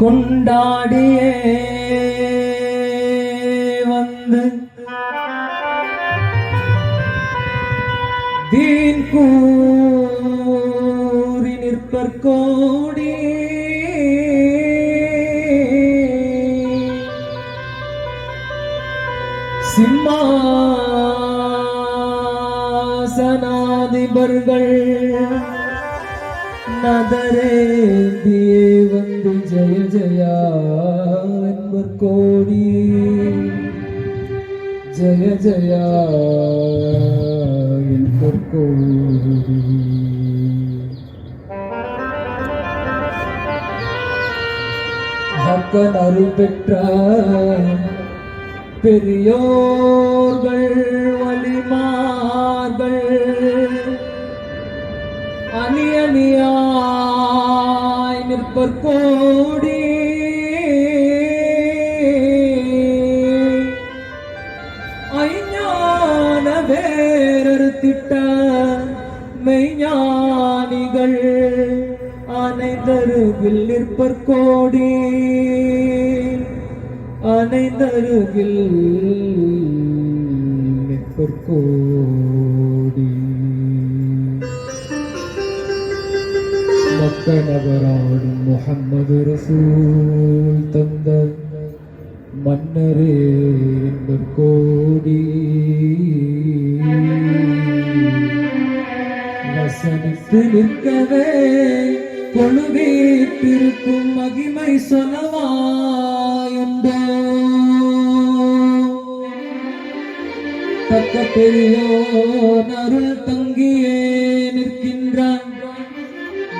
கொண்டாடியே வந்து தீன் கூறி நிற்பர் கோடி. சிம்மாசனாதிபர்கள் നദരേന്തിയെ വന്തു ജയ ജയാൻവർ കോടി. ജയ ജയാൻവർ കോടി. ഹക്കൻ അരുപെട്ട പെരിയോകൾ വലിമാകൾ அணியாய் ஐஞான வேறொரு திட்ட மெய்ஞானிகள் அனைந்தருகில் நிற்பற்கோடி கோடி. நிற்பற்கோடி மக்கநகராடும் முகம்மது ரசூல் தந்த மன்னரே கோடி. வசனித்து நிற்கவே கொழுவீட்டிருக்கும் மகிமை சொல்லவாயுண்டோ தக்க பெரியோன் அருள் தங்கியே நிற்கின்றார்.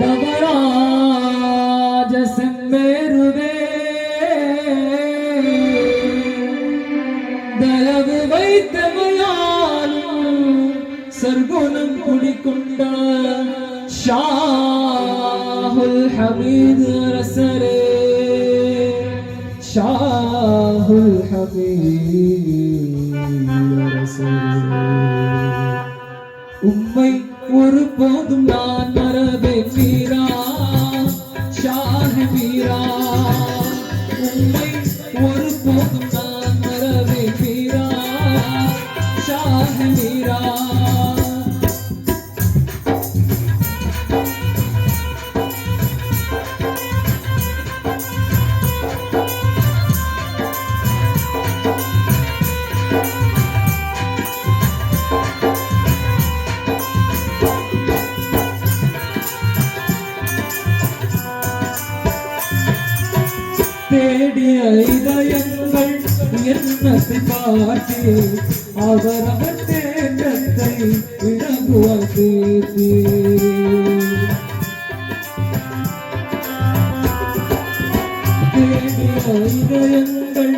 தவராஜ செம்மேருவே தயவு வைத்தமையாலும் சர்க்குணம் குடிக்கொண்ட ஷாஹுல் ஹமீது அரசரே. ஷாஹுல் ஹமீது அரசரே. உம்மை ஒரு போதும் நான் தேடிய இதயங்கள் எண்ணத்தை பார்த்து அவரவர் தேற்றத்தை இழங்குவது தேடிய இதயங்கள்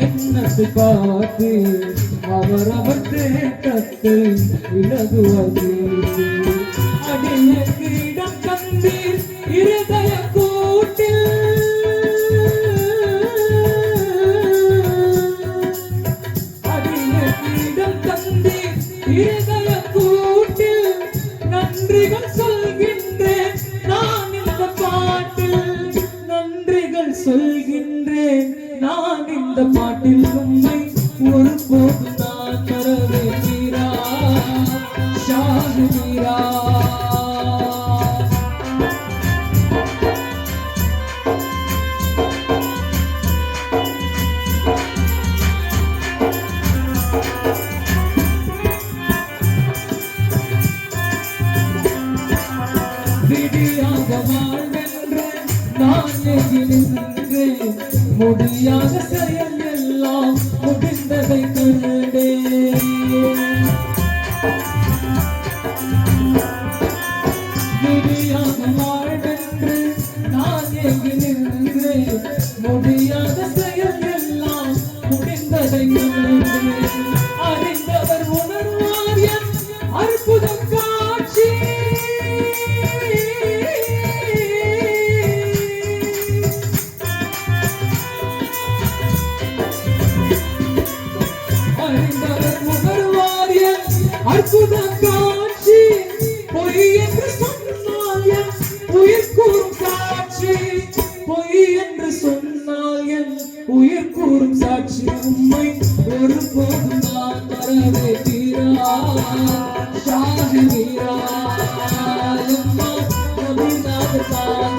எண்ணத்தை பார்த்து அவரவர் தேற்றத்தை இழகுவது அடியக்கு இடம் இருதய Hallelujah. முடியாத செயல் எல்லாம் முடிந்ததை قلبي بيران شعبي بيران لما نبينا بطال